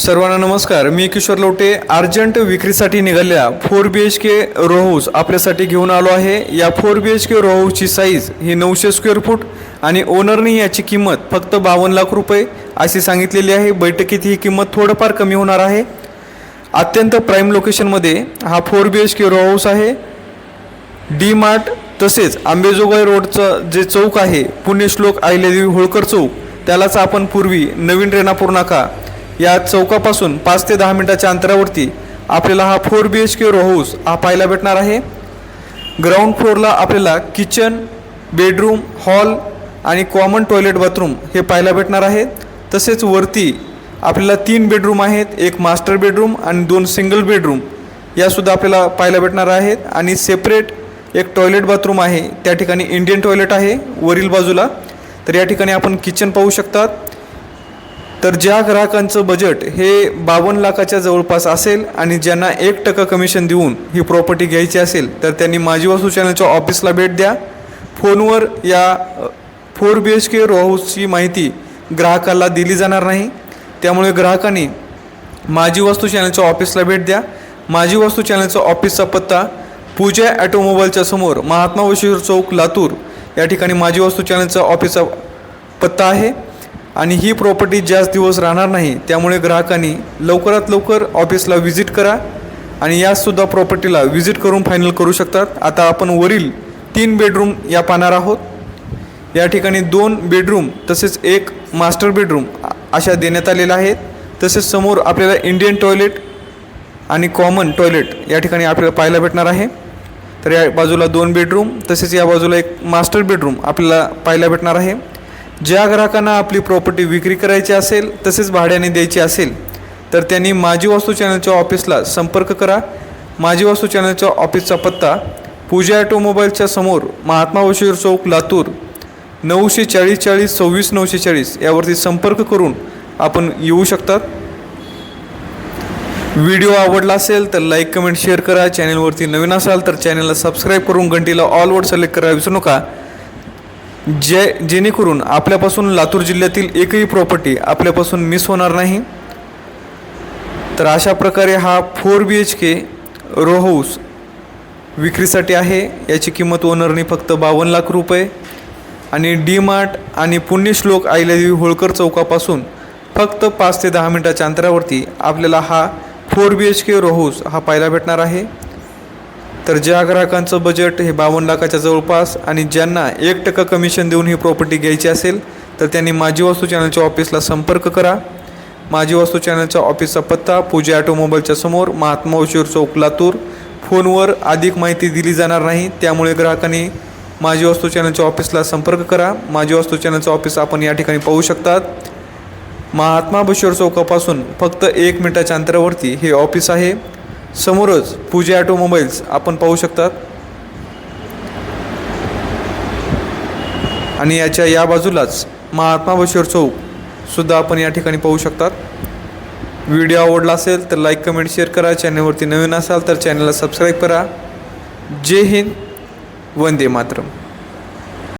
सर्वांना नमस्कार. मी किशोर लोटे अर्जंट विक्रीसाठी निघालेल्या फोर बी एच के रोहूस आपल्यासाठी घेऊन आलो आहे. या फोर बी एच के रोहूची साईज ही नऊशे स्क्वेअर फूट आणि ओनरने याची किंमत फक्त बावन्न लाख रुपये अशी सांगितलेली आहे. बैठकीत ही किंमत थोडंफार कमी होणार आहे. अत्यंत प्राईम लोकेशनमध्ये हा फोर बी एच के रोहूस आहे. डी मार्ट तसेच आंबेजोगाई रोडचं जे चौक आहे पुण्यश्लोक अहिल्यादेवी होळकर चौक त्यालाच आपण पूर्वी नवीन रेणापूर नाका या चौकापासून पाच ते दहा मिनटाच्या अंतरावरती आपल्याला हा four B H K row house हा पाहायला भेटणार आहे. ग्राउंड फ्लोअरला आपल्याला किचन बेडरूम हॉल आणि कॉमन टॉयलेट बाथरूम हे पाहायला भेटणार आहे. तसेच वरती आपल्याला तीन बेडरूम आहेत एक मास्टर बेडरूम आणि दोन सिंगल बेडरूम यासुद्धा आपल्याला पाहायला भेटणार आहेत. आणि सेपरेट एक टॉयलेट बाथरूम आहे त्या ठिकाणी इंडियन टॉयलेट आहे वरील बाजूला. तर या ठिकाणी आपण किचन पाहू शकतात. तर ज्या ग्राहकांचं बजेट हे बावन्न लाखाच्या जवळपास असेल आणि ज्यांना एक टक्का कमिशन देऊन ही प्रॉपर्टी घ्यायची असेल तर त्यांनी माझी वस्तू चॅनलच्या ऑफिसला भेट द्या. फोनवर या four B H K row हाऊसची माहिती ग्राहकाला दिली जाणार नाही. त्यामुळे ग्राहकांनी माझी वस्तू चॅनलच्या ऑफिसला भेट द्या. माझी वस्तू चॅनलचा ऑफिसचा पत्ता पूजा ॲटोमोबाईलच्या समोर महात्मा वशिष्ठ चौक लातूर या ठिकाणी माझी वस्तू चॅनलचा ऑफिसचा पत्ता आहे. आणि ही प्रॉपर्टी जास्त दिवस राहणार नाही त्यामुळे ग्राहकांनी लवकरात लवकर ऑफिसला व्हिजिट करा आणि यासुद्धा प्रॉपर्टीला व्हिजिट करून फायनल करू शकतात. आता आपण वरील तीन बेडरूम या पाहणार आहोत. या ठिकाणी दोन बेडरूम तसेच एक मास्टर बेडरूम अशा देण्यात आलेल्या आहेत. तसेच समोर आपल्याला इंडियन टॉयलेट आणि कॉमन टॉयलेट या ठिकाणी आपल्याला पाहायला भेटणार आहे. तर या बाजूला दोन बेडरूम तसेच या बाजूला एक मास्टर बेडरूम आपल्याला पाहायला भेटणार आहे. ज्या ग्राहकांना आपली प्रॉपर्टी विक्री करायची असेल तसेच भाड्याने द्यायची असेल तर त्यांनी माझी वास्तू चॅनलच्या ऑफिसला संपर्क करा. माझी वास्तू चॅनलच्या ऑफिसचा पत्ता पूजा ॲटोमोबाईलच्या समोर महात्मा वशिर चौक लातूर नऊशे चाळीस चाळीस सव्वीस नऊशे चाळीस यावरती संपर्क करून आपण येऊ शकतात. व्हिडिओ आवडला असेल तर लाईक कमेंट शेअर करा. चॅनलवरती नवीन असाल तर चॅनलला सबस्क्राईब करून घंटीला ऑलवर सिलेक्ट करा विसरू नका. जे जेणेकरून आपल्यापासून लातूर जिल्ह्यातील एकही प्रॉपर्टी आपल्यापासून मिस होणार नाही. तर अशा प्रकारे हा four B H K row house विक्रीसाठी आहे. याची किंमत ओनरनी फक्त बावन्न लाख रुपये आणि डी मार्ट आणि पुण्यश्लोक आईलादेवी होळकर चौकापासून फक्त पाच ते दहा मिनटाच्या अंतरावरती आपल्याला हा four B H K row house हा पाहायला भेटणार आहे. तर ज्या ग्राहकांचं बजेट हे बावन्न लाखाच्या जवळपास आणि ज्यांना एक टक्का कमिशन देऊन ही प्रॉपर्टी घ्यायची असेल तर त्यांनी माझी वस्तू चॅनलच्या ऑफिसला संपर्क करा. माझी वस्तू चॅनलच्या ऑफिसचा पत्ता पूजा ऑटोमोबाईलच्या समोर महात्मा उशीर चौक लातूर. फोनवर अधिक माहिती दिली जाणार नाही त्यामुळे ग्राहकांनी माझी वस्तू चॅनलच्या ऑफिसला संपर्क करा. माझी वस्तू चॅनलचं ऑफिस आपण या ठिकाणी पाहू शकतात. महात्मा बशीर चौकापासून फक्त एक मिनिटाच्या अंतरावरती हे ऑफिस आहे. समोरच पूजे ॲटोमोबाईल्स आपण पाहू शकतात. आणि याच्या या बाजूलाच महात्मा बशीर चौक सुद्धा आपण या ठिकाणी पाहू शकतात. व्हिडिओ आवडला असेल तर लाईक कमेंट शेअर करा. चॅनलवरती नवीन असाल तर चॅनलला सबस्क्राईब करा. जय हिंद. वंदे मातरम.